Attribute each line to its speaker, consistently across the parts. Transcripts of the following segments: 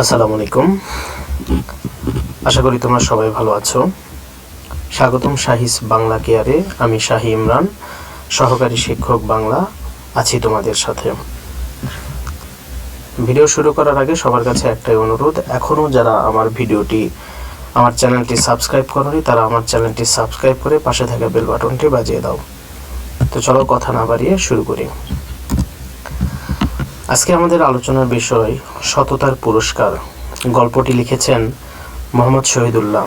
Speaker 1: আসসালামু আলাইকুম। আশা করি তোমরা সবাই ভালো আছো। স্বাগতম শাহিস বাংলা কেয়ারে। আমি শাহি ইমরান, সহকারী শিক্ষক বাংলা, আছি তোমাদের সাথে। ভিডিও শুরু করার আগে সবার কাছে একটাই অনুরোধ এখনও যারা আমার ভিডিওটি, আমার চ্যানেলটি সাবস্ক্রাইব করনি, তারা আমার চ্যানেলটি সাবস্ক্রাইব করে পাশে থাকা বেল বাটনটি বাজিয়ে দাও। তো চলো কথা না বাড়িয়ে শুরু করি। আজকে আমাদের আলোচনার বিষয় সততার পুরস্কার। গল্পটি লিখেছেন মোহাম্মদ শহীদুল্লাহ।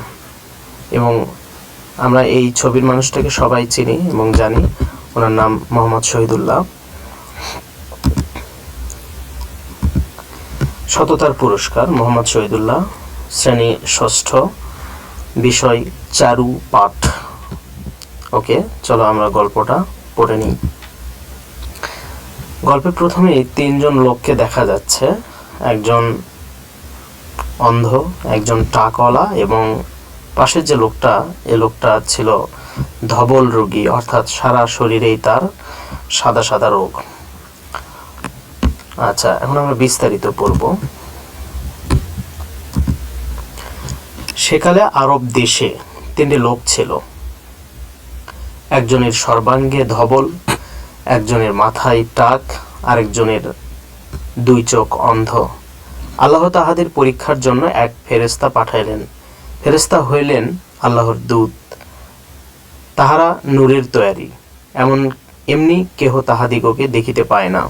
Speaker 1: এবং আমরা এই ছবির মানুষটাকে সবাই চিনি এবং জানি, ওনার নাম মোহাম্মদ শহীদুল্লাহ। সততার পুরস্কার মোহাম্মদ শহীদুল্লাহ, শ্রেণি ষষ্ঠ, বিষয় চারু পাঠ ওকে, চলো আমরা গল্পটা পড়ে নিই। গল্পে প্রথমেই তিনজন লোককে দেখা যাচ্ছে। একজন অন্ধ, একজন টাকলা এবং পাশের যে লোকটা, এ লোকটা ছিল ধবল রোগী, অর্থাৎ সারা শরীরেই তার সাদা সাদা রোগ। আচ্ছা এখন আমরা বিস্তারিত পড়ব। সেকালে আরব দেশে তিনটি লোক ছিল। একজনের সর্বাঙ্গে ধবল একজনের মাথায় টাক আরেকজনের দুই চোখ অন্ধ। আল্লাহ তাহাদের পরীক্ষার জন্য এক ফেরেস্তা পাঠাইলেন। ফেরেস্তা হইলেন আল্লাহর দূত। তাহারা নূরের তৈয়ারি। এমন এমনি কেহ তাহাদিগকে দেখিতে পায় না।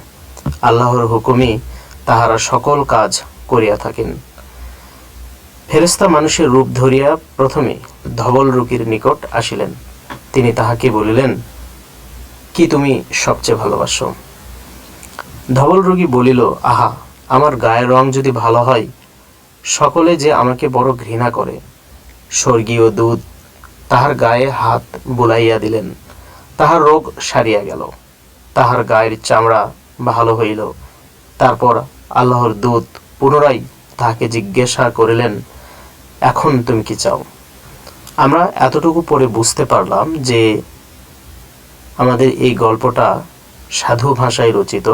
Speaker 1: আল্লাহর হুকুমে তাহারা সকল কাজ করিয়া থাকেন। ফেরেস্তা মানুষের রূপ ধরিয়া প্রথমে ধবল রুকির নিকট আসিলেন। তিনি তাহাকে বলিলেন কি তুমি সবচেয়ে ভালোবাসো? ধবল রোগী বলিল, আহা, আমার গায়ের রং যদি ভালো হয়, সকলে যে আমাকে বড় ঘৃণা করে। স্বর্গীয় দুধ তাহার গায়ে হাত বুলাইয়া দিলেন। তাহার রোগ সারিয়া গেল। তাহার গায়ের চামড়া ভালো হইল। তারপর আল্লাহর দূত পুনরায় তাহাকে জিজ্ঞাসা করিলেন, এখন তুমি কি চাও? আমরা এতটুকু পরে বুঝতে পারলাম যে আমাদের এই গল্পটা সাধু ভাষায় রচিত।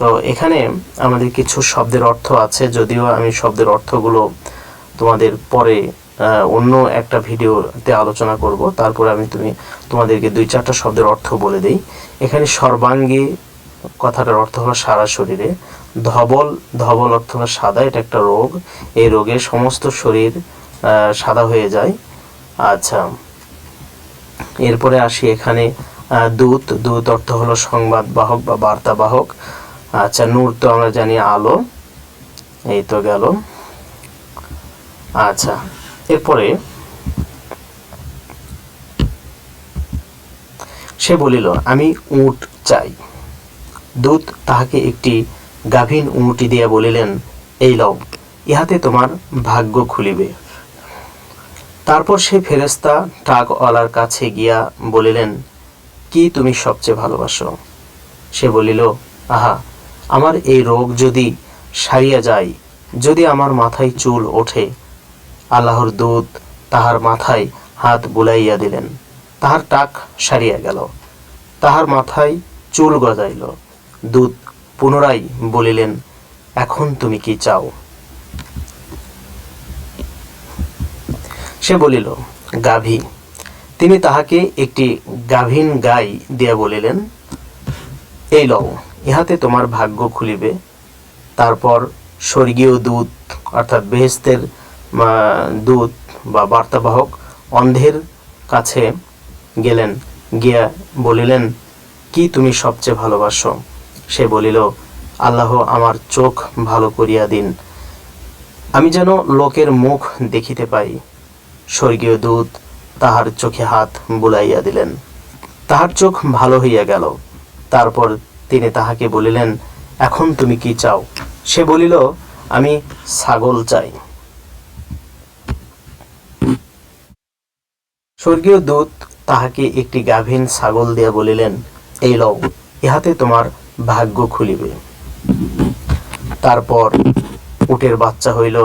Speaker 1: তো এখানে আমাদের কিছু শব্দের অর্থ আছে, যদিও আমি শব্দের অর্থগুলো তোমাদের পরে অন্য একটা ভিডিওতে আলোচনা করব। তারপরে আমি তুমি, তোমাদেরকে দুই চারটা শব্দের অর্থ বলে দেই। এখানে সর্বাঙ্গে কথাটার অর্থ হলো সারা শরীরে। ধবল ধবল অর্থ হলো সাদা, এটা একটা রোগ। এই রোগে সমস্ত শরীর সাদা হয়ে যায়। আচ্ছা। এরপরে আসি এখানে দূত। দূত অর্থ হলো সংবাদ বাহক বা বার্তা বাহক। আচ্ছা নূর তো আমরা জানি আলো। এই তো গেল। আচ্ছা এরপরে সে বলিল, আমি উট চাই। দূত তাহাকে একটি গাভীন উঁটি দিয়া বলিলেন, এই লও, ইহাতে তোমার ভাগ্য খুলিবে। তারপর সে ফেরেস্তা ট্রাকওয়ালার কাছে গিয়া বলিলেন, কি তুমি সবচেয়ে ভালোবাসো? সে বলিল, আহা, আমার এই রোগ যদি সারিয়া যায়, যদি আমার মাথায় চুল ওঠে, আল্লাহর দূত তাহার মাথায় হাত বুলাইয়া দিলেন, তাহার টাক সারিয়া গেল, তাহার মাথায় চুল গজাইল। দূত পুনরায় বলিলেন, এখন তুমি কি চাও? সে বলিল, গাভী। তিনি তাহাকে একটি গাভীন গাই দিয়া বলিলেন, এই লও, ইহাতে তোমার ভাগ্য খুলিবে। তারপর স্বর্গীয় দূত, অর্থাৎ বেহেস্তের দূত বা বার্তাবাহক অন্ধের কাছে গেলেন, গিয়া বলিলেন, কি তুমি সবচেয়ে ভালোবাসো? সে বলিল, আল্লাহ আমার চোখ ভালো করিয়া দিন। আমি যেন লোকের মুখ দেখিতে পাই। স্বর্গীয় দূত তাহার চোখে হাত বুলাইয়া দিলেন। তাহার চোখ ভালো হইয়া গেল। তারপর তিনি তাহাকে বলিলেন, এখন তুমি কি চাও? সে বলিল, আমি ছাগল চাই। স্বর্গীয় দূত তাহাকে একটি গাভীন ছাগল দিয়া বলিলেন, এই লও, ইহাতে তোমার ভাগ্য খুলিবে। তারপর উটের বাচ্চা হইল।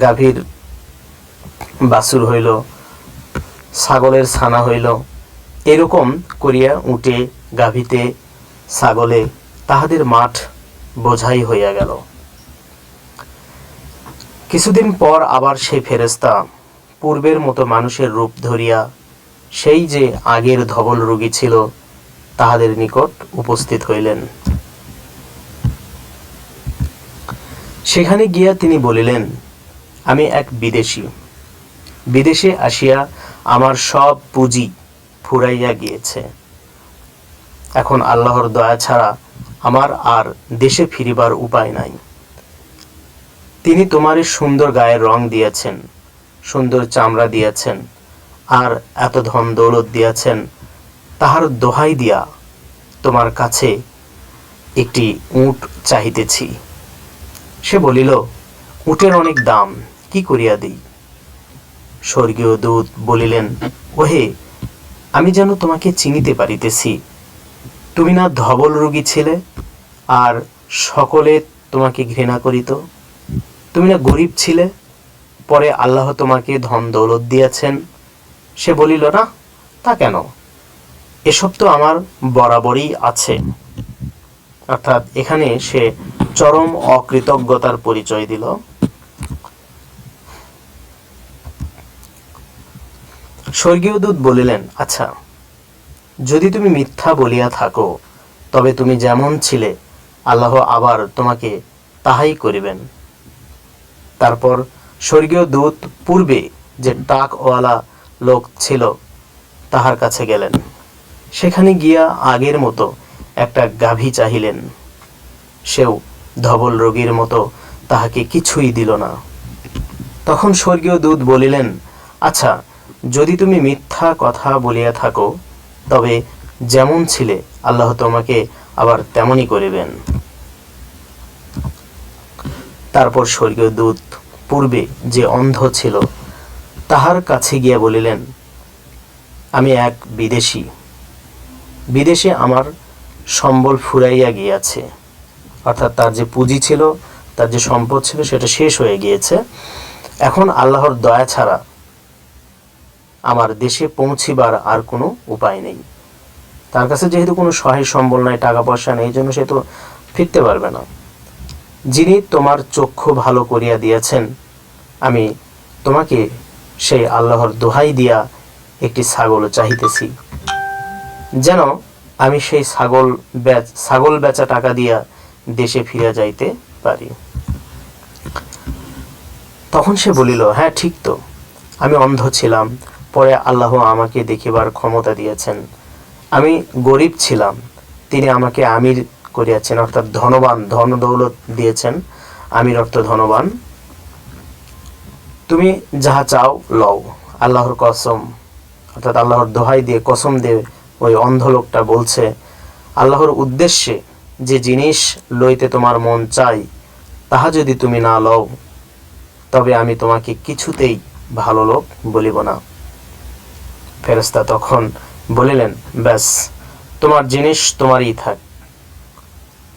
Speaker 1: গাভীর বাছুর হইল, ছাগলের ছানা হইল, এরকম করিয়া উটে, গাভীতে, ছাগলে তাহাদের মাঠ বোঝাই হইয়া গেল। কিছুদিন পর আবার সেই ফেরেস্তা পূর্বের মতো মানুষের রূপ ধরিয়া, সেই যে আগের ধবল রোগী ছিল, তাহাদের নিকট উপস্থিত হইলেন। সেখানে গিয়া তিনি বলিলেন, আমি এক বিদেশি। বিদেশে আসিয়া আমার সব পুঁজি ফুরাইয়া গিয়েছে। এখন আল্লাহর দয়া ছাড়া আমার আর দেশে ফিরিবার উপায় নাই। তিনি তোমার সুন্দর গায়ের রং দিয়েছেন, সুন্দর চামড়া দিয়েছেন, আর এত ধন দৌলত দিয়েছেন, তাহার দোহাই দিয়া তোমার কাছে একটি উট চাহিতেছি। সে বলিল, উটের অনেক দাম, কি করিয়া দিই? স্বর্গীয় দূত বলিলেন, ওহে, আমি যেন তোমাকে চিনিতে পারিতেছি। তুমি না ধবল রোগী ছিলে, আর সকলে তোমাকে ঘৃণা করিত। তুমি না গরিব ছিলে, পরে আল্লাহ তোমাকে ধন দৌলত দিয়েছেন। সে বলিল, না, তা কেন? এসব তো আমার বরাবরই আছে। অর্থাৎ এখানে সে চরম অকৃতজ্ঞতার পরিচয় দিল। স্বর্গীয় দূত বলিলেন আচ্ছা যদি তুমি মিথ্যা বলিয়া থাকো, তবে তুমি যেমন ছিলে, আল্লাহ আবার তোমাকে তাহাই করিবেন। তারপর স্বর্গীয় দূত পূর্বে যে টাকওয়ালা লোক ছিল, তাহার কাছে গেলেন। সেখানে গিয়া আগের মতো একটা গাভী চাহিলেন। সেও ধবল রোগীর মতো তাহাকে কিছুই দিল না। তখন স্বর্গীয় দূত বলিলেন আচ্ছা যদি তুমি মিথ্যা কথা বলিয়া থাকো, তবে যেমন ছিলে, আল্লাহ তোমাকে আবার তেমনই করিবেন। তারপর স্বর্গীয় দূত পূর্বে যে অন্ধ ছিল, তাহার কাছে গিয়া বলিলেন, আমি এক বিদেশি। বিদেশে আমার সম্বল ফুরাইয়া গিয়াছে। অর্থাৎ তার যে পুঁজি ছিল, তার যে সম্পদ ছিল, সেটা শেষ হয়ে গিয়েছে। এখন আল্লাহর দয়া ছাড়া আমার দেশে পৌঁছিবার আর কোনো উপায় নেই। তার কাছে যেহেতু কোনো সহায় সম্বল নাই টাকা পয়সা নেই জন্য সে তো ফিরতে পারবে না। যিনি তোমার চক্ষু ভালো করিয়া দিয়েছেন, আমি তোমাকে সেই আল্লাহর দোহাই দিয়া একটি ছাগল চাহিতেছি। যেন আমি সেই ছাগল বেচ, ছাগল বেচা টাকা দিয়া দেশে ফিরে যাইতে পারি। তখন সে বলিল হ্যাঁ ঠিক তো। আমি অন্ধ ছিলাম। পরে আল্লাহ আমাকে দেখিবার ক্ষমতা দিয়েছেন। আমি গরিব ছিলাম, তিনি আমাকে আমির করিয়াছেন, অর্থাৎ ধনবান, ধন দৌলত দিয়েছেন, আমির অর্থ ধনবান। তুমি যাহা চাও লও, আল্লাহর কসম, অর্থাৎ আল্লাহর দোহাই দিয়ে, কসম দিয়ে ওই অন্ধ লোকটা বলছে, আল্লাহর উদ্দেশ্যে যে জিনিস লইতে তোমার মন চাই, তাহা যদি তুমি না লও, তবে আমি তোমাকে কিছুতেই ভালো লোক বলিব না। ফেরেস্তা তখন বলিলেন, ব্যাস, তোমার জিনিস তোমারই থাক।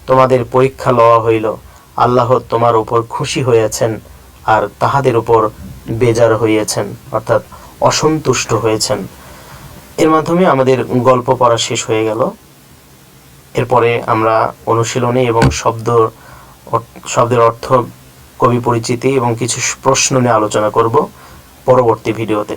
Speaker 1: তোমাদের পরীক্ষা লওয়া হইল, আল্লাহ তোমার উপর খুশি হয়েছেন আর তাহাদের উপর বেজার হইয়াছেন, অর্থাৎ অসন্তুষ্ট হয়েছেন। এর মাধ্যমে আমাদের গল্প পড়া শেষ হয়ে গেল। এরপরে আমরা অনুশীলনী এবং শব্দ শব্দের অর্থ, কবি পরিচিতি এবং কিছু প্রশ্ন নিয়ে আলোচনা করব পরবর্তী ভিডিওতে।